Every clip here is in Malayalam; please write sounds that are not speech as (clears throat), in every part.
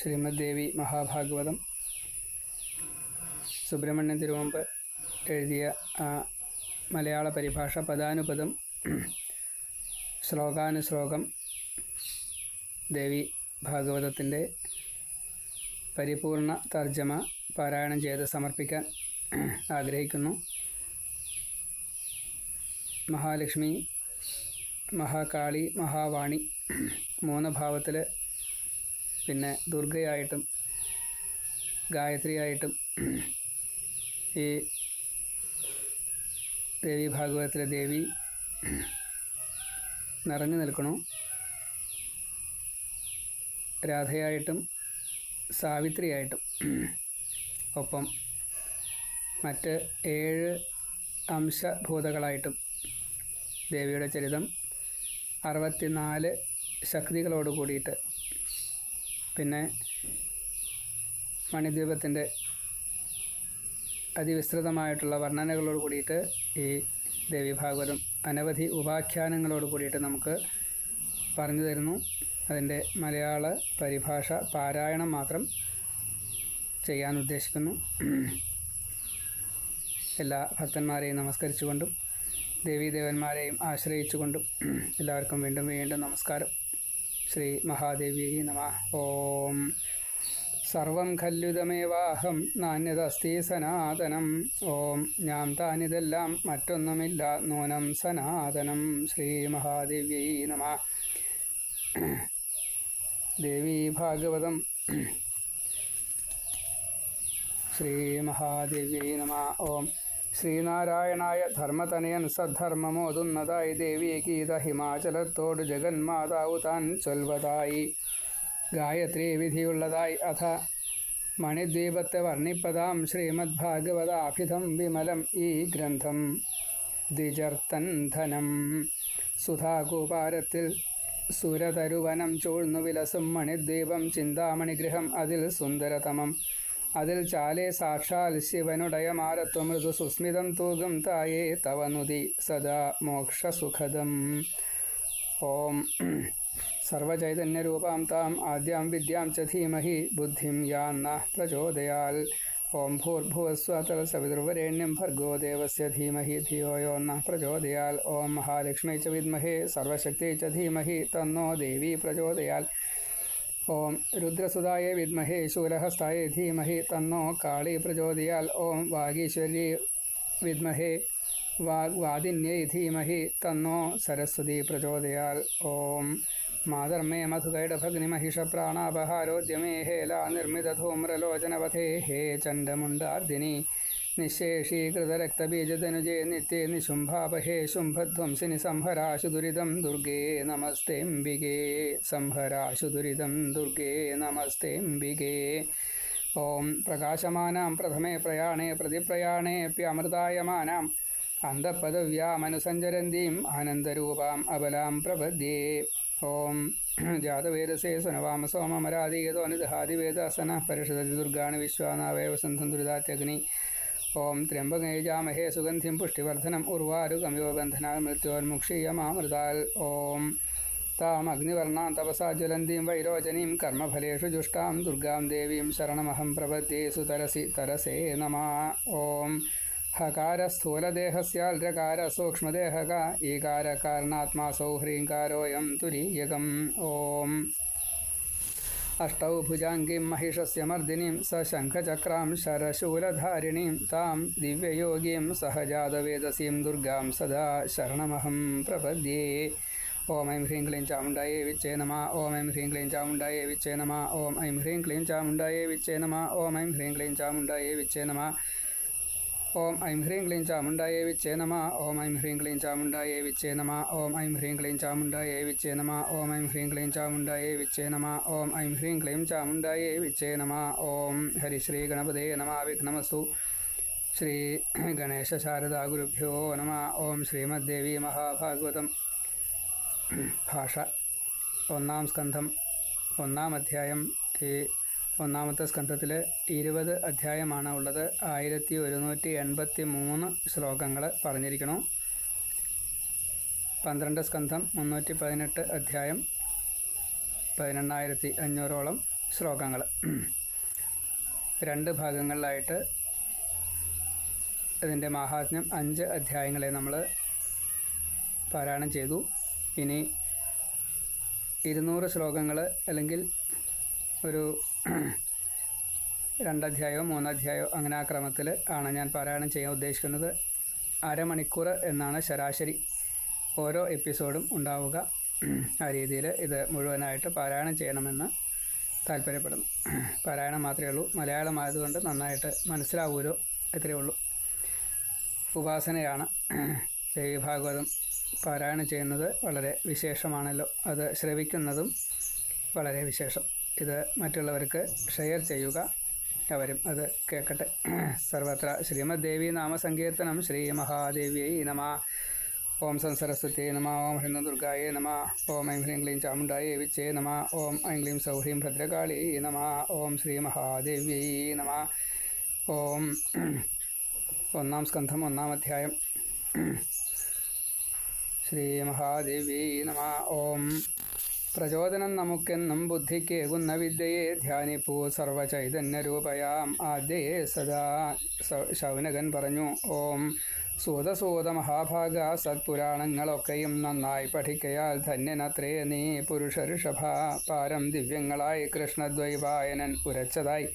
ശ്രീമദ് ദേവി മഹാഭാഗവതം സുബ്രഹ്മണ്യ തിരുവമ്പ് എഴുതിയ മലയാള പരിഭാഷ പദാനുപദം ശ്ലോകാനുശ്ലോകം ദേവി ഭാഗവതത്തിന്റെ പരിപൂർണ തർജമ പാരായണം ചെയ്ത് സമർപ്പിക്കാൻ ആഗ്രഹിക്കുന്നു. മഹാലക്ഷ്മി മഹാകാളി മഹാവാണി മൂന്ന് ഭാവത്തിൽ പിന്നെ ദുർഗയായിട്ടും ഗായത്രിയായിട്ടും ഈ ദേവി ഭാഗവതത്തിലെ ദേവി നിറഞ്ഞു നിൽക്കണു. രാധയായിട്ടും സാവിത്രിയായിട്ടും. ഒപ്പം മറ്റ് ഏഴ് അംശഭൂതകളായിട്ടും ദേവിയുടെ ചരിതം അറുപത്തിനാല് ശക്തികളോട് കൂടിയിട്ട് പിന്നെ മണിദ്വീപത്തിന്റെ അതിവിസ്തൃതമായിട്ടുള്ള വർണനകളോട് കൂടിയിട്ട് ഈ ദേവി ഭാഗവതം അനവധി ഉപാഖ്യാനങ്ങളോട് കൂടിയിട്ട് നമുക്ക് പറഞ്ഞു തരുന്നു. അതിന്റെ മലയാള പരിഭാഷ പാരായണം മാത്രം ചെയ്യാൻ ഉദ്ദേശിക്കുന്നു. എല്ലാ ഭക്തന്മാരെയും നമസ്കരിച്ചുകൊണ്ടും ദേവീദേവന്മാരെയും ആശ്രയിച്ചുകൊണ്ടും എല്ലാവർക്കും വീണ്ടും വീണ്ടും നമസ്കാരം. ശ്രീ മഹാദേവി നമ. ഓം. സർവം ഖല്യുതമേവാഹം നാണ്യതസ്തി സനാതനം. ഓം. ഞാൻ താനിതെല്ലാം മറ്റൊന്നുമില്ല. നൂനം സനാതനം. ശ്രീ മഹാദേവ്യൈ നമ. ദേവി ഭാഗവതം. ശ്രീ മഹാദേവ്യൈ നമ. ഓം. ശ്രീനാരായണായ ധർമ്മതനയൻ സദ്ധർമ്മമോതുന്നതായി ദേവി ഗീത ഹിമാചലത്തോട് ജഗന്മാതാവു താൻ ചൊൽവതായി. ഗായത്രി വിധിയുള്ളതായി അഥ മണിദ്വീപത്തെ വർണിപ്പതാം ശ്രീമദ്ഭാഗവതാഭിധം വിമലം ഈ ഗ്രന്ഥം. ദ്വിജർത്തൻ ധനം. സുധാകൂപാരത്തിൽ സുരതരുവനം ചൂഴ്ന്നു വിലസും മണിദ്വീപം ചിന്താമണിഗൃഹം അതിൽ സുന്ദരതമം. അതിൽ ചാലേ സാക്ഷാൽ ശിവനുടയമാരത്വം മൃദു സുസ്മിതം തൂകും തായേ തവനുതി സദാ മോക്ഷസുഖദം. ഓം സർവചൈതന്യരൂപാം താം ആദ്യാം വിദ്യാം ച ധീമഹി ബുദ്ധിം യാന്ന പ്രചോദയാൽ. ഓം ഭൂർഭുവസ്വതല തൽസവിതുർവരേണ്യം ഭർഗോ ദേവസ്യ ധീമഹി ധിയോ യോ ന പ്രചോദയാൽ. ഓം മഹാലക്ഷ്മി ച വിദ്മഹേ സർവശക്തി ച ധീമഹി തന്നോ ദേവി പ്രചോദയാൽ. ഓം രുദ്രസുതായ വിദ്മഹേ ശൂലഹസ്തായ ധീമഹി തന്നോ കാളി പ്രചോദയാൽ ഓം വാഗീശ്വരി വിദ്മഹേ വാഗ്വാദിന്യൈ ധീമഹി തന്നോ സരസ്വതി പ്രചോദയാൽ ഓം. മാതർമേ മധുകൈടഭഗ്നിമഹിഷപ്രാണാപഹാരോദ്യമേ ഹേല നിർമ്മിതധൂമ്രലോചനവധേ ഹേ ചണ്ഡമുണ്ടാർദിനി നിശേഷീകൃതരക്തബീജതനുജേ നിത്യേ നിശുംഭാപഹേ ശുംഭധ്വംസിനി സംഹരാശു ദുരിതം ദുർഗേ നമസ്തേംബികേ സംഹരാശു ദുരിതം ദുർഗേ നമസ്തേംബികേ ഓം പ്രകാശമാനാം പ്രഥമേ പ്രയാണേ പ്രതിപ്രയാണേപ്യമൃതായമാനാം അന്തപദവ്യാമനുസഞ്ചരന്തീം ആനന്ദരൂപാം അബലാം പ്രപദ്യേ ഓം ജാതവേദസേ സനവാമ സോമമരാധീയതോ നിദഹാദിവേദാസന പരിഷദതി ദുർഗാണി വിശ്വാനാവേവസന്ധം ദുരിതാത്യഗ്നി ഓം ത്രയംബകേജാമഹേ സുഗന്ധിം പുഷ്ടിവർദ്ധനം ഉർവാരുകമിവ ബന്ധനാൽ മൃത്യോന്മുക്ഷീയമാമൃതാൽ ഓം താമഗ്നിവർണാം തപസാ ജ്വലന്തീം വൈരോചനീം കർമ്മഫലേഷു ജുഷ്ടാം ദുർഗാം ദേവീം ശരണമഹം പ്രപദ്യേ സുതരസി തരസേ നമ. ഓം ഹകാര സ്ഥൂലദേഹസ്യാൽകാര സൂക്ഷ്മദേഹക ഈകാരകാരണാത്മാ ഹ്രീങ്കാരോയം തുരീയകം ഓം अष्टौ भुजाङ्गीं महिषस्य मर्दिनीं स शङ्खचक्रां शरशूलधारिणीं तां दिव्ययोगीं सहजातवेदसीं दुर्गां सदा शरणमहं प्रपद्ये। ॐ ऐं ह्रीं क्लीं चामुण्डाये विच्चे नमः। ॐ ऐं ह्रीं क्लीं चामुण्डाये विच्चे नमः। ॐ ऐं ह्रीं क्लीं चामुण्डायै विच्चे नमः। ॐ ऐं ह्रीं क्लीं चामुण्डाये विच्चे नमः। ఓం ఐం హ్రీం క్లీం చాముండా ఏ విచ్చే నమ. ఓం ఐం హ్రీం క్లీం చాముండా ఏ విచ్చే నమ. ఓం ఐం హ్రీం క్లీం చాముండా ఏ విచ్చే నమ. ఓం ఐం హ్రీం క్లీం చాముండా ఏ విచ్చే నమ. ఓం ఐం హ్రీం క్లీం చాముండా ఏ విచ్చే నమ. ఓం హరి శ్రీ గణపదే నమ. విఘ్నమస్తు. శ్రీ గణేశ శారదా గురుభ్యో నమ. ఓం శ్రీమద్దేవి మహాభాగవతం. భాష. ఒన్నాం స్కంధం. ఒన్నాం అధ్యాయం. ഈ ഒന്നാമത്തെ സ്കന്ധത്തിൽ ഇരുപത് അധ്യായമാണ് ഉള്ളത്. ആയിരത്തി ഒരുന്നൂറ്റി എൺപത്തി മൂന്ന് ശ്ലോകങ്ങൾ പറഞ്ഞിരിക്കണു പന്ത്രണ്ട് സ്കന്ധം മുന്നൂറ്റി പതിനെട്ട് അധ്യായം പതിനെണ്ണായിരത്തി അഞ്ഞൂറോളം ശ്ലോകങ്ങൾ. രണ്ട് ഭാഗങ്ങളിലായിട്ട് ഇതിന്റെ മാഹാത്മ്യം അഞ്ച് അധ്യായങ്ങളെ നമ്മൾ പാരായണം ചെയ്തു. ഇനി ഇരുന്നൂറ് ശ്ലോകങ്ങൾ അല്ലെങ്കിൽ ഒരു (clears throat) രണ്ടധ്യായമോ മൂന്നധ്യായോ അങ്ങനെ ആ ക്രമത്തിൽ ആണ് ഞാൻ പാരായണം ചെയ്യാൻ ഉദ്ദേശിക്കുന്നത്. അരമണിക്കൂർ എന്നാണ് ശരാശരി. ഓരോ എപ്പിസോഡും ഉണ്ടാവുക. (clears throat) ആ രീതിയിൽ ഇത് മുഴുവനായിട്ട് പാരായണം ചെയ്യണമെന്ന് താല്പര്യപ്പെടുന്നു. (clears throat) പാരായണം മാത്രമേ ഉള്ളൂ. മലയാളമായതുകൊണ്ട് നന്നായിട്ട് മനസ്സിലാവുമല്ലോ ഇത്രയേ ഉള്ളൂ. ഉപാസനയാണ്. ദേവീഭാഗവതം പാരായണം ചെയ്യുന്നത് വളരെ വിശേഷമാണല്ലോ. അത് ശ്രവിക്കുന്നതും വളരെ വിശേഷം. ഇത് മറ്റുള്ളവർക്ക് ഷെയർ ചെയ്യുക. അവരും അത് കേൾക്കട്ടെ സർവത്ര ശ്രീമദ് ദേവി നാമസങ്കീർത്തനം ശ്രീ മഹാദേവിയൈ നമ. ഓം സംസരസ്വത്യേ നമ. ഓം ഹ്രീം ദുർഗായേ നമ. ഓം ഐം ഹ്രീം ക്ലീം ചാമുണ്ടായേ വിച്ചേ നമ. ഓം ഐം ക്ലീം സൗഹ്രീം ഭദ്രകാളി നമ. ഓം ശ്രീ മഹാദേവ്യൈ നമ. ഓം ഒന്നാം സ്കന്ധം ഒന്നാം അധ്യായം. ശ്രീ മഹാദേവ്യൈ നമ. ഓം പ്രചോദനം നമുക്കെന്നും ബുദ്ധിക്കേകുന്ന വിദ്യയെ ധ്യാനിപ്പൂ സർവചൈതന്യരൂപയാം. ആദ്യയെ സദാ ശൗനകൻ പറഞ്ഞു ഓം സൂതസൂത മഹാഭാഗ സത്പുരാണങ്ങളൊക്കെയും നന്നായി പഠിക്കയാൽ ധന്യനത്രേ നീ പുരുഷ ഋഷഭ പാരം ദിവ്യങ്ങളായി കൃഷ്ണദ്വൈപായനൻ ഉരച്ചതായി.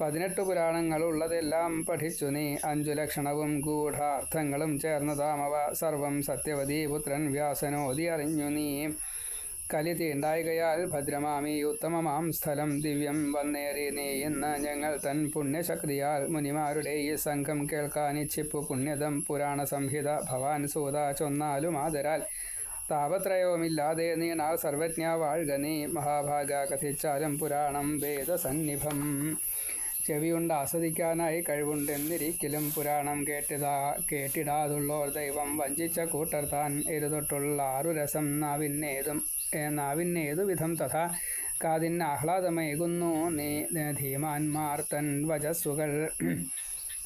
പതിനെട്ട് പുരാണങ്ങളുള്ളതെല്ലാം പഠിച്ചു നീ. അഞ്ചു ലക്ഷണവും ഗൂഢാർത്ഥങ്ങളും ചേർന്നതാമവ. സർവം സത്യവതി പുത്രൻ വ്യാസനോതി അറിഞ്ഞു നീ. കലി തീണ്ടായികയാൽ ഭദ്രമാമി ഉത്തമമാം സ്ഥലം ദിവ്യം വന്നേറി നീ എന്ന് ഞങ്ങൾ തൻ പുണ്യശക്തിയാൽ മുനിമാരുടെ ഈ സംഘം കേൾക്കാൻ ഇച്ഛിപ്പു പുണ്യതം പുരാണ സംഹിത ഭവാൻ സൂത ചൊന്നാലും ആദരാൽ. താപത്രയവുമില്ലാതെ നീണാൽ സർവജ്ഞ വാഴ്ക നീ മഹാഭാഗ കഥിച്ചാലും പുരാണം വേദസന്നിഭം. ചെവിയുണ്ട് ആസ്വദിക്കാനായി കഴിവുണ്ടെന്നിരിക്കലും പുരാണം കേട്ടിതാ കേട്ടിടാതുള്ളോർ ദൈവം വഞ്ചിച്ച കൂട്ടർ താൻ എരുതൊട്ടുള്ള ആറു രസം നാവിന്നേതും ഏ, നാവിന്നേതു വിധം തഥാ? കാതിന് ആഹ്ലാദമേകുന്നു നീ ധീമാന്മാർ തൻ കാൽ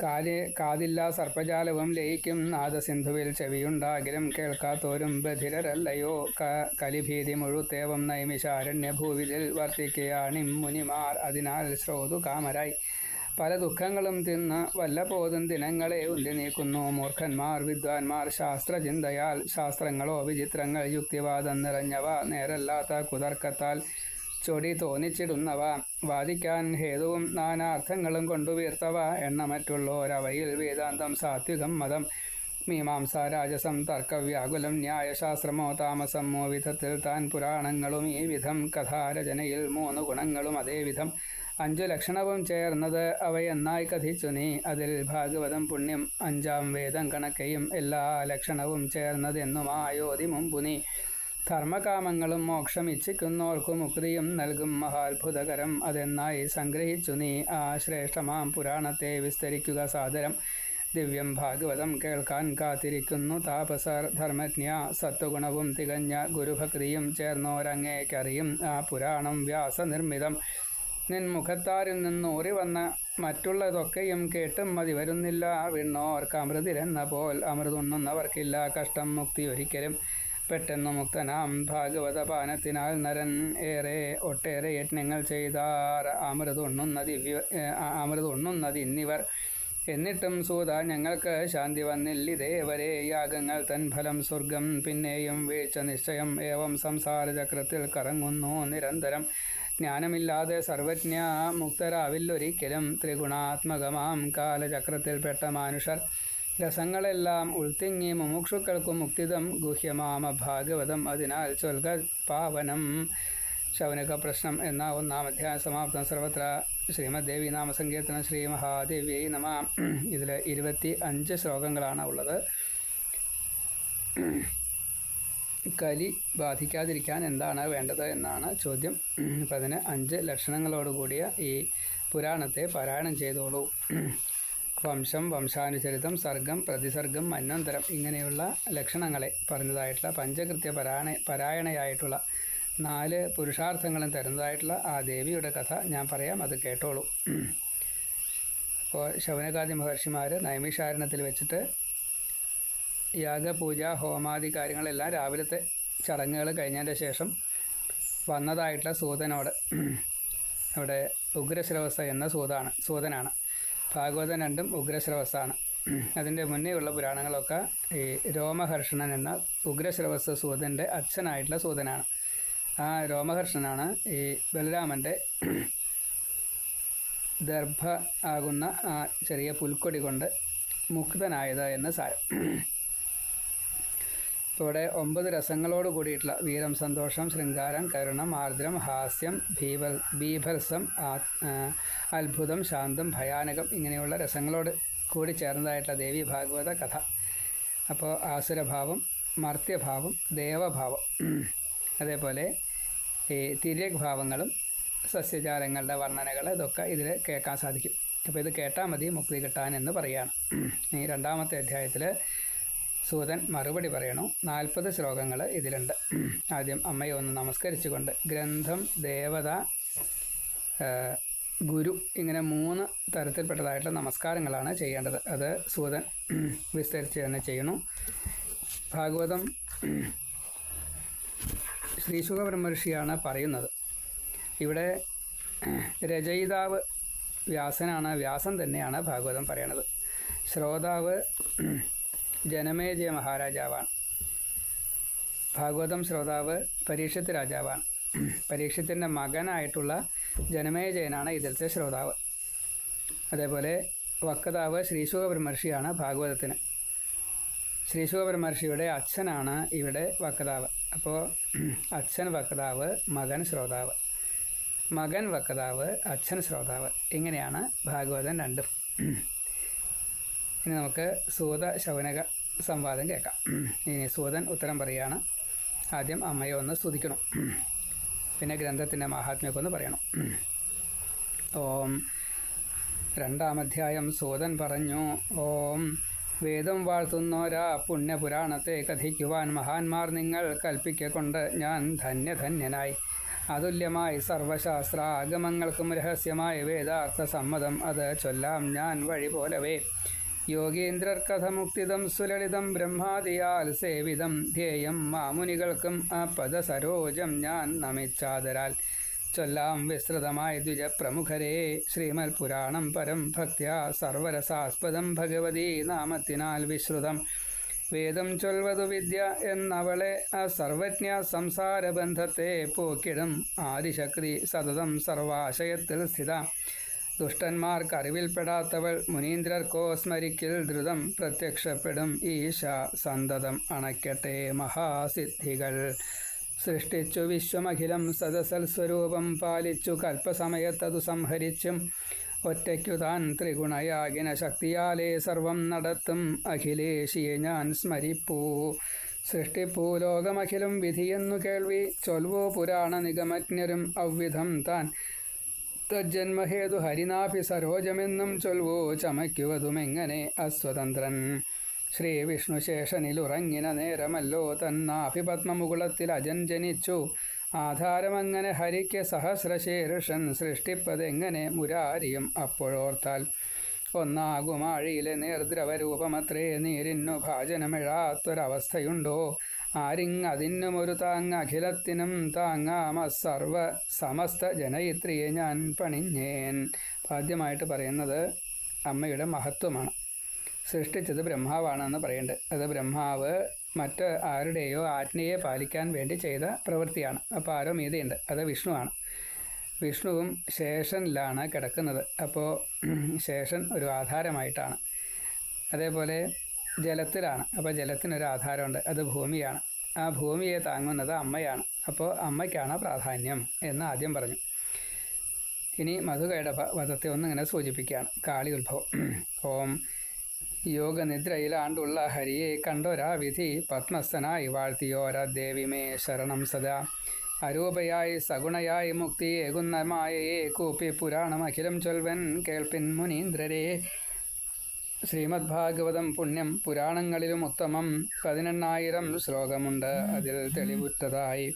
കാലി കാതില്ല സർപ്പജാലവും ലയിക്കും. നാദസിന്ധുവിൽ ചെവിയുണ്ടാകിലും കേൾക്കാത്തോരും ബധിരരല്ലയോ. ക കലിഭീതി മുഴുത്തേവം നൈമിഷാരണ്യഭൂവിതിൽ വർത്തിക്കുകയാണിം മുനിമാർ. അതിനാൽ ശ്രോതു കാമരായി പല ദുഃഖങ്ങളും തിന്ന് വല്ലപോതും ദിനങ്ങളെ ഉന്തി നീക്കുന്നു. മൂർഖന്മാർ വിദ്വാൻമാർ ശാസ്ത്രചിന്തയാൽ ശാസ്ത്രങ്ങളോ വിചിത്രങ്ങൾ യുക്തിവാദം നിറഞ്ഞവ നേരല്ലാത്ത കുതർക്കത്താൽ ചൊടി തോന്നിച്ചിടുന്നവ. വാദിക്കാൻ ഹേതുവും നാനാർത്ഥങ്ങളും കൊണ്ടു വീർത്തവ എണ്ണമറ്റുള്ളോരവയിൽ വേദാന്തം സാത്വികം മതം മീമാംസ രാജസം തർക്കവ്യാകുലം ന്യായശാസ്ത്രമോ താമസമോ വിധത്തിൽ താൻ പുരാണങ്ങളും ഈ വിധം കഥാരചനയിൽ മൂന്ന് ഗുണങ്ങളും അതേവിധം അഞ്ചു ലക്ഷണവും ചേർന്നത് അവയെന്നായി കഥിച്ചു നീ. അതിൽ ഭാഗവതം പുണ്യം അഞ്ചാം വേദം കണക്കെയും എല്ലാ ലക്ഷണവും ചേർന്നതെന്നുമായോതി മുമ്പു നീ. ധർമ്മകാമങ്ങളും മോക്ഷം ഇച്ഛിക്കുന്നോർക്കു മുക്തിയും നൽകും മഹാത്ഭുതകരം. അതെന്നായി സംഗ്രഹിച്ചു നീ. ആ ശ്രേഷ്ഠമാം പുരാണത്തെ വിസ്തരിക്കുക സാദരം. ദിവ്യം ഭാഗവതം കേൾക്കാൻ കാത്തിരിക്കുന്നു താപസർ. ധർമ്മജ്ഞ സത്വഗുണവും തികഞ്ഞ ഗുരുഭക്തിയും ചേർന്നോരങ്ങേക്കറിയും ആ പുരാണം വ്യാസനിർമ്മിതം. നിൻ മുഖത്താരിൽ നിന്നൂറി വന്ന മറ്റുള്ളതൊക്കെയും കേട്ടും മതി വരുന്നില്ല. വിണ്ണോർക്ക് അമൃതിരെന്ന പോൽ അമൃതുണ്ണുന്നവർക്കില്ല കഷ്ടം മുക്തി ഒരിക്കലും പെട്ടെന്ന് മുക്തനാം. ഭാഗവത പാനത്തിനാൽ നരൻ ഏറെ ഒട്ടേറെ യജ്ഞങ്ങൾ ചെയ്താർ. അമൃതുണ്ണുന്ന ദിവ്യ അമൃതുണ്ണുന്നത് ഇന്നിവർ എന്നിട്ടും സൂത ഞങ്ങൾക്ക് ശാന്തി വന്നില്ലിതേവരെ യാഗങ്ങൾ തൻ ഫലം സ്വർഗം പിന്നെയും വീഴ്ച നിശ്ചയം. ഏവം സംസാര ചക്രത്തിൽ കറങ്ങുന്നു നിരന്തരം. ജ്ഞാനമില്ലാതെ സർവജ്ഞ മുക്തരാവില്ലൊരിക്കലും ത്രിഗുണാത്മകമാം കാലചക്രത്തിൽപ്പെട്ട മനുഷ്യർ രസങ്ങളെല്ലാം ഉൾത്തിങ്ങി മുമുക്ഷുക്കൾക്കും മുക്തിതം ഗുഹ്യമാമ ഭാഗവതം. അതിനാൽ ചൊൽക പാവനം ശൗനക പ്രശ്നം എന്ന ഒന്നാം അധ്യായം സമാപ്തം. സർവത്ര ശ്രീമദ്ദേവി നാമസങ്കീർത്തനം ശ്രീ മഹാദേവി നമ. ഇതിൽ ഇരുപത്തി അഞ്ച് ശ്ലോകങ്ങളാണ് ഉള്ളത് കലി ബാധിക്കാതിരിക്കാൻ എന്താണ് വേണ്ടത് എന്നാണ് ചോദ്യം. അപ്പം അതിന് അഞ്ച് ലക്ഷണങ്ങളോടുകൂടിയ ഈ പുരാണത്തെ പാരായണം ചെയ്തോളൂ. വംശം വംശാനുചരിതം സർഗം പ്രതിസർഗം മന്വന്തരം ഇങ്ങനെയുള്ള ലക്ഷണങ്ങളെ പറഞ്ഞതായിട്ടുള്ള പഞ്ചകൃത്യ പരായണ പരായണയായിട്ടുള്ള നാല് പുരുഷാർത്ഥങ്ങളും തരുന്നതായിട്ടുള്ള ആ ദേവിയുടെ കഥ ഞാൻ പറയാം അത് കേട്ടോളൂ. അപ്പോൾ ശൗനകാദി മഹർഷിമാർ നൈമിഷാരണത്തിൽ വെച്ചിട്ട് യാഗപൂജ ഹോമാദി കാര്യങ്ങളെല്ലാം രാവിലത്തെ ചടങ്ങുകൾ കഴിഞ്ഞതിന്റെ ശേഷം വന്നതായിട്ടുള്ള സൂതനോട് അവിടെ. ഉഗ്രശ്രവസ എന്ന സൂതാണ് സൂതനാണ്. ഭാഗവതം രണ്ടും ഉഗ്രശ്രവസ്സാണ് അതിന്റെ മുന്നേ ഉള്ള പുരാണങ്ങളൊക്കെ ഈ രോമഹർഷണൻ എന്ന ഉഗ്രശ്രവസ് സൂതന്റെ അച്ഛനായിട്ടുള്ള സൂതനാണ്. ആ രോമഹർഷണനാണ് ഈ ബലരാമന്റെ ദർഭ ആകുന്ന ആ ചെറിയ പുൽക്കൊടി കൊണ്ട് മുക്തനായത് എന്ന് സാരം. ഇപ്പോൾ ഒമ്പത് രസങ്ങളോട് കൂടിയിട്ടുള്ള വീരം സന്തോഷം ശൃംഗാരം കരുണം ആർദ്രം ഹാസ്യം ഭീവൽ ബീഭത്സം അത്ഭുതം ശാന്തം ഭയാനകം ഇങ്ങനെയുള്ള രസങ്ങളോട് കൂടി ചേർന്നതായിട്ടുള്ള ദേവി ഭാഗവത കഥ. അപ്പോൾ ആസുരഭാവം മർത്യഭാവം ദേവഭാവം അതേപോലെ ഈ തിര്യക് ഭാവങ്ങളും സസ്യജാലങ്ങളുടെ വർണനകൾ ഇതൊക്കെ ഇതിൽ കേൾക്കാൻ സാധിക്കും. അപ്പോൾ ഇത് കേട്ടാൽ മതി മുക്തി കിട്ടാൻ എന്ന് പറയുകയാണ്. ഈ രണ്ടാമത്തെ അധ്യായത്തിൽ സൂതൻ മറുപടി പറയണു. നാൽപ്പത് ശ്ലോകങ്ങൾ ഇതിലുണ്ട്. ആദ്യം അമ്മയെ ഒന്ന് നമസ്കരിച്ചുകൊണ്ട് ഗ്രന്ഥം ദേവത ഗുരു ഇങ്ങനെ മൂന്ന് തരത്തിൽപ്പെട്ടതായിട്ടുള്ള നമസ്കാരങ്ങളാണ് ചെയ്യേണ്ടത്. അത് സൂതൻ വിസ്തരിച്ച് തന്നെ ചെയ്യണു ഭാഗവതം ശ്രീശുഖ ബ്രഹ്മർഷിയാണ് പറയുന്നത്. ഇവിടെ രചയിതാവ് വ്യാസനാണ് വ്യാസം തന്നെയാണ് ഭാഗവതം പറയണത്. ശ്രോതാവ് ജനമേജയ മഹാരാജാവാണ്. ഭാഗവതം ശ്രോതാവ് പരീക്ഷത്ത് രാജാവാണ്. പരീക്ഷത്തിന്റെ മകനായിട്ടുള്ള ജനമേജയനാണ് ഇതിലത്തെ ശ്രോതാവ്. അതേപോലെ വക്താവ് ശ്രീശുഖ ബ്രഹ്മർഷിയാണ് ഭാഗവതത്തിന്. ശ്രീശുഖ ബ്രഹ്മർഷിയുടെ അച്ഛനാണ് ഇവിടെ വക്താവ്. അപ്പോൾ അച്ഛൻ വക്താവ് മകൻ ശ്രോതാവ്. മകൻ വക്താവ് അച്ഛൻ ശ്രോതാവ്. ഇങ്ങനെയാണ് ഭാഗവതം രണ്ടും. ഇനി നമുക്ക് സൂത ശൗനക സംവാദം കേൾക്കാം. ഇനി സൂതൻ ഉത്തരം പറയുകയാണ് ആദ്യം അമ്മയെ ഒന്ന് സ്തുതിക്കണം. പിന്നെ ഗ്രന്ഥത്തിന്റെ മഹാത്മ്യമൊക്കെ ഒന്ന് പറയണം. ഓം രണ്ടാം അധ്യായം സൂതൻ പറഞ്ഞു ഓം വേദം വാഴ്ത്തുന്നോരാ പുണ്യപുരാണത്തെ കഥിക്കുവാൻ മഹാന്മാർ നിങ്ങൾ കൽപ്പിക്കൊണ്ട് ഞാൻ ധന്യധന്യനായി. അതുല്യമായി സർവശാസ്ത്ര ആഗമങ്ങൾക്കും രഹസ്യമായ വേദാർത്ഥ സമ്മതം അത് ചൊല്ലാം ഞാൻ വഴി പോലവേ യോഗീന്ദ്രർക്കഥമുക്തിതം സുലളിതം ബ്രഹ്മാദിയാൽ സേവിതം. ധ്യേയം മാമുനികൾക്കും ആ പദസരോജം ഞാൻ നമിച്ചാദരാൽ ചൊല്ലാം വിസ്തൃതമായ ദ്വിജപ്രമുഖരേ. ശ്രീമൽ പുരാണം പരം ഭക്ത്യാ സർവരസാസ്പദം ഭഗവതി നാമത്തിനാൽ വിശ്രുതം. വേദം ചൊൽവതു വിദ്യ എന്നവളെ ആ സർവജ്ഞ സംസാരബന്ധത്തെ പോക്കിടും. ആദിശക്തി സതതം സർവാശയത്തിൽ സ്ഥിത. ദുഷ്ടന്മാർക്ക് അറിവിൽപ്പെടാത്തവൾ മുനീന്ദ്രർക്കോ സ്മരിക്കിൽ ദ്രുതം പ്രത്യക്ഷപ്പെടും ഈശ സന്തതം അണയ്ക്കട്ടെ മഹാസിദ്ധികൾ. സൃഷ്ടിച്ചു വിശ്വമഖിലം സദസൽ സ്വരൂപം പാലിച്ചു കൽപ്പസമയത്തതു സംഹരിച്ചും ഒറ്റയ്ക്കു താൻ ത്രിഗുണയാകിന ശക്തിയാലേ സർവം നടത്തും. അഖിലേശിയെ ഞാൻ സ്മരിപ്പൂ. സൃഷ്ടിപ്പൂ ലോകമഖിലും വിധിയെന്നു കേൾവി. ചൊൽവോ പുരാണ നിഗമജ്ഞരും അവ്വിധം താൻ തജ്ജന്മഹേതു ഹരിനാഭി സരോജമെന്നും ചൊൽവോ ചമയ്ക്കുവതുമെങ്ങനെ അസ്വതന്ത്രൻ ശ്രീ വിഷ്ണുശേഷനിലുറങ്ങിന നേരമല്ലോ തന്നാഭിപത്മമുകുളത്തിൽ അജൻ ജനിച്ചു. ആധാരമങ്ങനെ ഹരിക്ക് സഹസ്രശീർഷൻ സൃഷ്ടിപ്പതെങ്ങനെ മുരാരിയും അപ്പോഴോർത്താൽ? ഒന്നാകുമാഴിയിലെ നേർദ്രവരൂപമത്രേ നീരിന്നു ഭാജനമിഴാത്തൊരവസ്ഥയുണ്ടോ? ആരിങ് ഒരു താങ് അഖിലത്തിനും താങ്ങാമ സർവ സമസ്ത ജനയിത്രിയെ ഞാൻ പണിഞ്ഞേൻ. ആദ്യമായിട്ട് പറയുന്നത് അമ്മയുടെ മഹത്വമാണ്. സൃഷ്ടിച്ചത് ബ്രഹ്മാവാണെന്ന് പറയുന്നുണ്ട് അത് ബ്രഹ്മാവ് മറ്റ് ആരുടെയോ ആജ്ഞയെ പാലിക്കാൻ വേണ്ടി ചെയ്ത പ്രവൃത്തിയാണ്. അപ്പോൾ ആരോ മീതയുണ്ട്. അത് വിഷ്ണുവാണ്. വിഷ്ണുവും ശേഷനിലാണ് കിടക്കുന്നത്. അപ്പോൾ ശേഷൻ ഒരു ആധാരമായിട്ടാണ്. അതേപോലെ ജലത്തിലാണ്. അപ്പോൾ ജലത്തിനൊരു ആധാരമുണ്ട്. അത് ഭൂമിയാണ്. ആ ഭൂമിയെ താങ്ങുന്നത് അമ്മയാണ്. അപ്പോൾ അമ്മയ്ക്കാണ് പ്രാധാന്യം എന്ന് ആദ്യം പറഞ്ഞു. ഇനി മധുകയുടെ വധത്തെ ഒന്നിങ്ങനെ സൂചിപ്പിക്കുകയാണ്. കാളി ഉത്ഭവം. ഓം യോഗനിദ്രയിലാണ്ടുള്ള ഹരിയെ കണ്ടൊരാ വിധി പത്മസ്ഥനായി വാഴ്ത്തിയോരാ ദേവിമേ ശരണം സദാ. അരൂപയായി സഗുണയായി മുക്തിയേകുന്ന മായയെ കൂപ്പി പുരാണം അഖിലം ചൊൽവൻ കേൾപ്പിൻ മുനീന്ദ്രരെ. ശ്രീമദ് ഭാഗവതം പുണ്യം പുരാണങ്ങളിലും ഉത്തമം പതിനെണ്ണായിരം ശ്ലോകമുണ്ട്. അതിൽ തെളിവുറ്റതായി.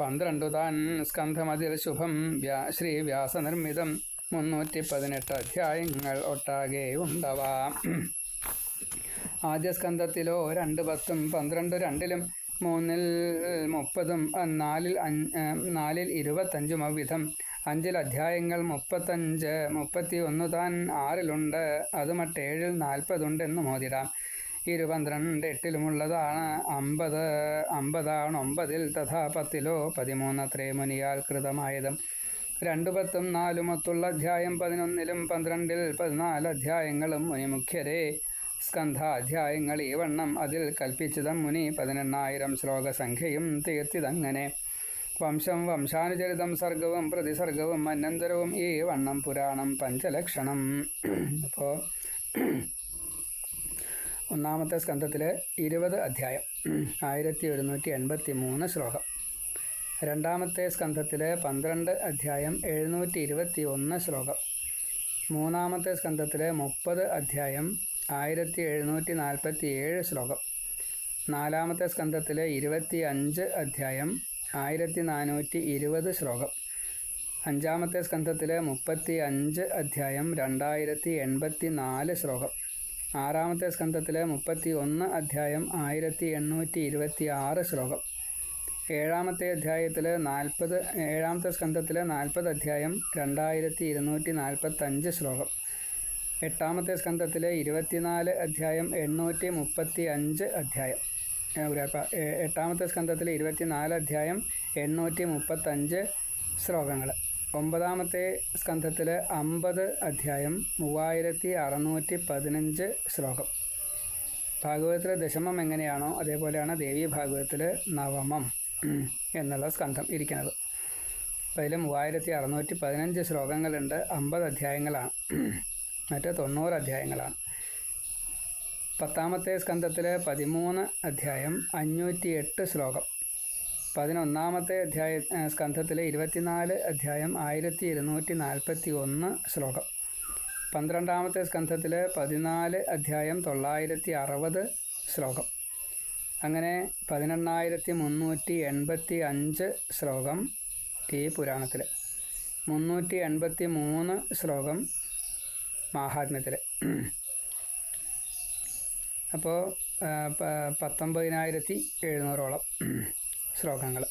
പന്ത്രണ്ടു താൻ സ്കന്ധമതിൽ ശുഭം വ്യാ ശ്രീ വ്യാസനിർമ്മിതം മുന്നൂറ്റി പതിനെട്ട് അധ്യായങ്ങൾ ഒട്ടാകെ ഉണ്ടവാം. ആദ്യ സ്കന്ധത്തിലോ രണ്ട് പത്തും പന്ത്രണ്ട് രണ്ടിലും മൂന്നിൽ മുപ്പതും നാലിൽ നാലിൽ ഇരുപത്തഞ്ചും അവിധം. അഞ്ചിൽ അധ്യായങ്ങൾ മുപ്പത്തഞ്ച് മുപ്പത്തി ഒന്ന് താൻ ആറിലുണ്ട് അത് മറ്റേഴിൽ നാൽപ്പതുണ്ടെന്ന് മോതിടാം ഇരു പന്ത്രണ്ട് എട്ടിലുമുള്ളതാണ് അമ്പത് അമ്പതാണ് ഒമ്പതിൽ തഥാ പത്തിലോ പതിമൂന്നത്രേ മുനിയാൽ കൃതമായതും. രണ്ടു പത്തും നാലുമൊത്തുള്ള അധ്യായം പതിനൊന്നിലും പന്ത്രണ്ടിൽ പതിനാല് അധ്യായങ്ങളും മുനിമുഖ്യരെ. സ്കന്ധാധ്യായങ്ങൾ ഈ വണ്ണം അതിൽ കൽപ്പിച്ചതം മുനി പതിനെണ്ണായിരം ശ്ലോകസംഖ്യയും തീർത്തിതങ്ങനെ. വംശം വംശാനുചരിതം സർഗവും പ്രതിസർഗവും അനന്തരവും ഈ വണ്ണം പുരാണം പഞ്ചലക്ഷണം. അപ്പോൾ ഒന്നാമത്തെ സ്കന്ധത്തിലെ ഇരുപത് അധ്യായം ആയിരത്തി ഒരുന്നൂറ്റി എൺപത്തി മൂന്ന് ശ്ലോകം. രണ്ടാമത്തെ സ്കന്ധത്തിലെ പന്ത്രണ്ട് അധ്യായം എഴുന്നൂറ്റി ഇരുപത്തി ഒന്ന് ശ്ലോകം. മൂന്നാമത്തെ സ്കന്ധത്തിലെ മുപ്പത് അധ്യായം ആയിരത്തി എഴുന്നൂറ്റി നാൽപ്പത്തി ഏഴ് ശ്ലോകം. നാലാമത്തെ സ്കന്ധത്തിലെ ഇരുപത്തി അഞ്ച് അധ്യായം ആയിരത്തി നാനൂറ്റി ഇരുപത് ശ്ലോകം. അഞ്ചാമത്തെ സ്കന്ധത്തിലെ മുപ്പത്തി അഞ്ച് അധ്യായം രണ്ടായിരത്തി എൺപത്തി നാല് ശ്ലോകം. ആറാമത്തെ സ്കന്ധത്തിലെ മുപ്പത്തി ഒന്ന് അധ്യായം ആയിരത്തി എണ്ണൂറ്റി ഇരുപത്തി ആറ് ശ്ലോകം. ഏഴാമത്തെ അധ്യായത്തിൽ നാൽപ്പത് ഏഴാമത്തെ സ്കന്ധത്തിലെ നാൽപ്പത് അധ്യായം രണ്ടായിരത്തി ഇരുന്നൂറ്റി നാൽപ്പത്തഞ്ച് ശ്ലോകം. എട്ടാമത്തെ സ്കന്ധത്തിലെ ഇരുപത്തിനാല് അധ്യായം എണ്ണൂറ്റി മുപ്പത്തി അഞ്ച് അധ്യായം അപ്പ- എട്ടാമത്തെ സ്കന്ധത്തിലെ ഇരുപത്തിനാല് അധ്യായം എണ്ണൂറ്റി മുപ്പത്തഞ്ച് ശ്ലോകങ്ങൾ. ഒമ്പതാമത്തെ സ്കന്ധത്തിൽ അമ്പത് അധ്യായം മൂവായിരത്തി അറുന്നൂറ്റി പതിനഞ്ച് ശ്ലോകം. ഭാഗവതത്തിലെ ദശമം എങ്ങനെയാണോ അതേപോലെയാണ് ദേവി ഭാഗവതത്തിൽ നവമം എന്നുള്ള സ്കന്ധം ഇരിക്കുന്നത്. അപ്പോൾ അതിൽ മൂവായിരത്തി അറുന്നൂറ്റി പതിനഞ്ച് ശ്ലോകങ്ങളുണ്ട് അമ്പത് അധ്യായങ്ങളാണ്. മറ്റ് തൊണ്ണൂറ് അധ്യായങ്ങളാണ്. പത്താമത്തെ സ്കന്ധത്തിലെ പതിമൂന്ന് അധ്യായം അഞ്ഞൂറ്റി എട്ട് ശ്ലോകം. പതിനൊന്നാമത്തെ അധ്യായ സ്കന്ധത്തിലെ ഇരുപത്തിനാല് അധ്യായം ആയിരത്തി ഇരുന്നൂറ്റി നാൽപ്പത്തി ഒന്ന് ശ്ലോകം. പന്ത്രണ്ടാമത്തെ സ്കന്ധത്തിലെ പതിനാല് അധ്യായം തൊള്ളായിരത്തി അറുപത് ശ്ലോകം. അങ്ങനെ പതിനെണ്ണായിരത്തി മുന്നൂറ്റി എൺപത്തി അഞ്ച് ശ്ലോകം ഈ പുരാണത്തിൽ മുന്നൂറ്റി എൺപത്തി മൂന്ന് ശ്ലോകം മാഹാത്മ്യത്തിൽ അപ്പോൾ പത്തൊമ്പതിനായിരത്തി എഴുന്നൂറോളം ശ്ലോകങ്ങൾ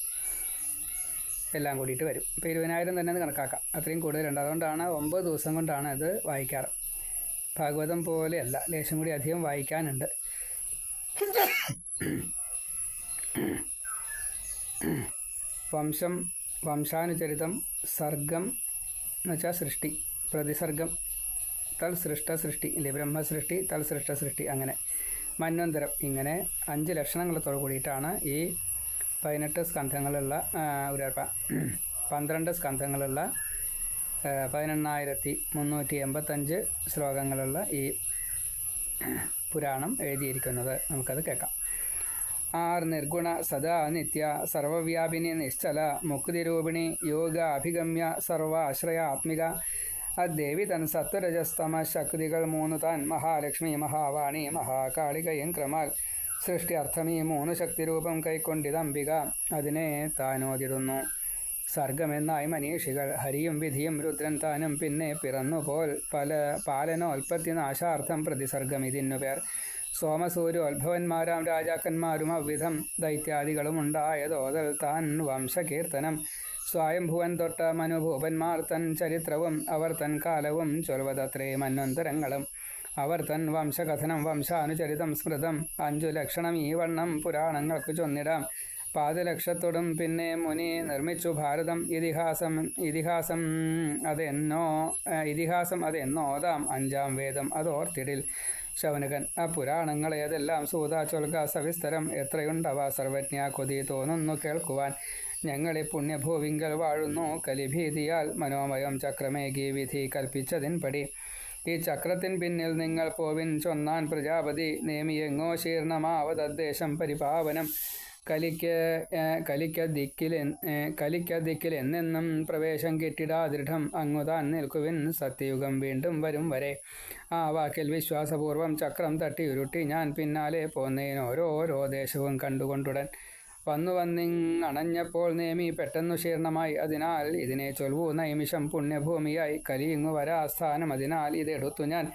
എല്ലാം കൂടിയിട്ട് വരും. ഇപ്പോൾ ഇരുപതിനായിരം തന്നെ കണക്കാക്കാം. അത്രയും കൂടുതലുണ്ട്. അതുകൊണ്ടാണ് ഒമ്പത് ദിവസം കൊണ്ടാണ് അത് വായിക്കാറ്. ഭാഗവതം പോലെയല്ല. ലേശം കൂടി അധികം വായിക്കാനുണ്ട്. വംശം വംശാനുചരിതം സർഗം എന്ന് വെച്ചാൽ സൃഷ്ടി പ്രതിസർഗം. തൽ സൃഷ്ട സൃഷ്ടി ഇല്ലേ? ബ്രഹ്മസൃഷ്ടി തൽ സൃഷ്ട സൃഷ്ടി അങ്ങനെ. മന്വന്തരം ഇങ്ങനെ. അഞ്ച് ലക്ഷണങ്ങളത്തോട് കൂടിയിട്ടാണ് ഈ പതിനെട്ട് സ്കന്ധങ്ങളുള്ള ഒരു പന്ത്രണ്ട് സ്കന്ധങ്ങളുള്ള പതിനെണ്ണായിരത്തി മുന്നൂറ്റി എൺപത്തഞ്ച് ശ്ലോകങ്ങളുള്ള ഈ പുരാണം എഴുതിയിരിക്കുന്നത്. നമുക്കത് കേൾക്കാം. ആർ നിർഗുണ സദാ നിത്യ സർവവ്യാപിനി നിശ്ചല മുക്തിരൂപിണി യോഗ അഭിഗമ്യ സർവ ആശ്രയാത്മിക അദ്ദേവി തൻ സത്വരജസ്തമ ശക്തികൾ മൂന്ന് താൻ മഹാലക്ഷ്മി മഹാവാണി മഹാകാളികയും ക്രമാൽ. സൃഷ്ടി ഈ മൂന്ന് ശക്തിരൂപം കൈക്കൊണ്ടിതംബിക അതിനെ താനോതിടുന്നു. സർഗമെന്നായി മനീഷികൾ ഹരിയും വിധിയും രുദ്രൻ താനും പിന്നെ പിറന്നുപോൽ. പല പാലനോൽപ്പത്തി നാശാർത്ഥം പ്രതിസർഗം ഇതിനു പേർ. സോമസൂര്യോത്ഭവന്മാരാം രാജാക്കന്മാരും അവിധം ദൈത്യാദികളും ഉണ്ടായതോതൽ താൻ വംശകീർത്തനം. സ്വയംഭുവൻ തൊട്ട മനുഭൂപന്മാർ തൻ ചരിത്രവും അവർ തൻ കാലവും ചൊൽവതത്രേ മന്വന്തരങ്ങളും. അവർ തൻ വംശകഥനം വംശാനുചരിതം സ്മൃതം അഞ്ചു ലക്ഷണം ഈ വണ്ണം പുരാണങ്ങൾക്ക് ചൊന്നിടാം. പാദലക്ഷത്തോടും പിന്നെ മുനി നിർമ്മിച്ചു ഭാരതം. ഇതിഹാസം ഇതിഹാസം അതെന്നോ ഇതിഹാസം അതെന്നോതാം അഞ്ചാം വേദം അതോർത്തിടിൽ. ശൗനകൻ ആ പുരാണങ്ങൾ ഏതെല്ലാം സൂതാ ചൊൽക സവിസ്തരം? എത്രയുണ്ടവ സർവജ്ഞ കൊതി തോന്നുന്നു കേൾക്കുവാൻ. ഞങ്ങളെ പുണ്യഭൂവിങ്കൽ വാഴുന്നു. കലിഭീതിയാൽ മനോമയം ചക്രമേകി വിധി കൽപ്പിച്ചതിൻപടി. ഈ ചക്രത്തിൻ പിന്നിൽ നിങ്ങൾ പോവിൻ ചൊന്നാൻ പ്രജാപതി. നേമിയെങ്ങോ ശീർണമാവതദ്ദേശം പരിപാവനം. കലിക്ക് കലിക്ക ദിക്കിൽ കലിക്ക ദിക്കിൽ എന്നെന്നും പ്രവേശം കിട്ടിടാ ദൃഢം അങ്ങുതാൻ നിൽക്കുവിൻ സത്യയുഗം വീണ്ടും വരും വരെ. ആ വാക്കിൽ വിശ്വാസപൂർവം ചക്രം തട്ടി ഉരുട്ടി ഞാൻ പിന്നാലെ പോന്നേനോരോരോ ദേശവും കണ്ടുകൊണ്ടുടൻ. വന്നു വന്നിങ്ങണഞ്ഞപ്പോൾ നേമി പെട്ടെന്നു ശീർണമായി അതിനാൽ ഇതിനെ ചൊൽവു നൈമിഷം പുണ്യഭൂമിയായി കലിയിങ്ങു വരാസ്ഥാനം അതിനാൽ ഇതെടുത്തു ഞാൻ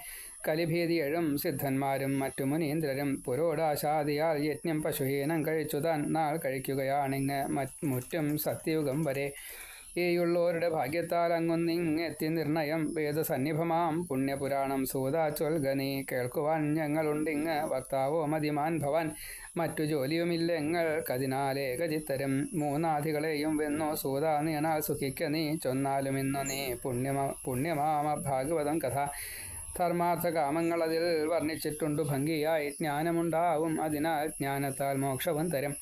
കലിഭീതിയഴും സിദ്ധന്മാരും മറ്റു മുനീന്ദ്രരും. പുരോടാശാദിയാൽ യജ്ഞം പശുഹീനം കഴിച്ചുതാൻ നാൾ കഴിക്കുകയാണിങ്ങ് മറ്റ് സത്യയുഗം വരെ. ഈയുള്ളോരുടെ ഭാഗ്യത്താൽ അങ്ങൊന്നിങ്ങെത്തി നിർണയം. വേദസന്നിഭമാം പുണ്യപുരാണം സൂതാച്ചൊൽഗനി കേൾക്കുവാൻ ഞങ്ങളുണ്ടിങ്ങ്. വക്താവോ മതിമാൻ ഭവൻ. മറ്റു ജോലിയുമില്ലെങ്ങൾ കതിനാലേകചിത്തരം മൂന്നാധികളെയും വെന്നോ സൂതാ നീണാൽ സുഖിക്ക നീ. ചൊന്നാലും ഇന്നു നീ. പുണ്യമ പുണ്യമാമ ഭാഗവതം കഥ. ധർമാർത്ഥ കാമങ്ങൾ അതിൽ വർണിച്ചിട്ടുണ്ടു. ഭംഗിയായി ജ്ഞാനമുണ്ടാവും. അതിനാൽ ജ്ഞാനത്താൽ മോക്ഷവും തരും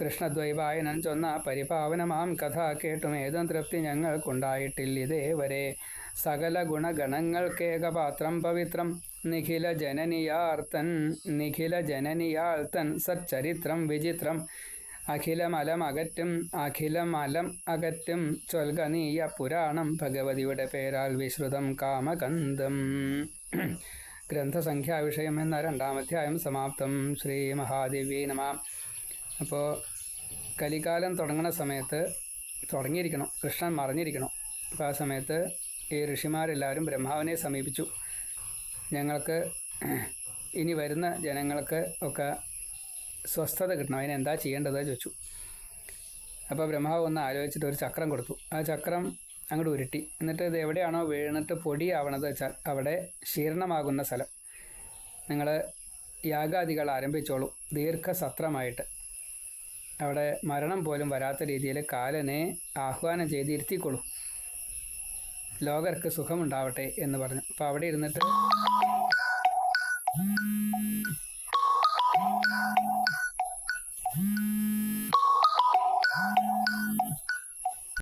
കൃഷ്ണദ്വൈപായനൻ ചൊന്ന പരിപാവനമാം. കഥ കേട്ടും ഏതും തൃപ്തി ഞങ്ങൾക്കുണ്ടായിട്ടില്ലിതേവരെ സകല ഗുണഗണങ്ങൾക്കേകപാത്രം പവിത്രം. നിഖില ജനനിയാർത്തൻ നിഖില ജനനിയാൾത്തൻ സച്ചരിത്രം വിചിത്രം. അഖിലമലം അകറ്റും അഖിലമലം അകറ്റും ചൊൽകനീയ പുരാണം ഭഗവതിയുടെ പേരാൽ വിശ്രുതം കാമകന്ദം ഗ്രന്ഥസംഖ്യാ വിഷയം എന്ന രണ്ടാമധ്യായം സമാപ്തം. ശ്രീ മഹാദേവി നമ. അപ്പോൾ കലികാലം തുടങ്ങുന്ന സമയത്ത് തുടങ്ങിയിരിക്കണം. കൃഷ്ണൻ മറിഞ്ഞിരിക്കണം. അപ്പോൾ ആ സമയത്ത് ഈ ഋഷിമാരെല്ലാവരും ബ്രഹ്മാവിനെ സമീപിച്ചു. ഞങ്ങൾക്ക് ഇനി വരുന്ന ജനങ്ങൾക്ക് ഒക്കെ സ്വസ്ഥത കിട്ടണം. അതിന് എന്താ ചെയ്യേണ്ടത് ചോദിച്ചു. അപ്പോൾ ബ്രഹ്മാവ് ഒന്ന് ആലോചിച്ചിട്ട് ഒരു ചക്രം കൊടുത്തു. ആ ചക്രം അങ്ങോട്ട് ഉരുട്ടി. എന്നിട്ട് ഇത് എവിടെയാണോ വീണിട്ട് പൊടിയാവണത് വെച്ചാൽ അവിടെ ശീർണമാകുന്ന സ്ഥലം. നിങ്ങൾ യാഗാദികൾ ആരംഭിച്ചോളൂ. ദീർഘസത്രമായിട്ട്. അവിടെ മരണം പോലും വരാത്ത രീതിയിൽ കാലനെ ആഹ്വാനം ചെയ്ത് ഇരുത്തിക്കൊള്ളൂ. ലോകർക്ക് സുഖമുണ്ടാവട്ടെ എന്ന് പറഞ്ഞു. അപ്പോൾ അവിടെ ഇരുന്നിട്ട്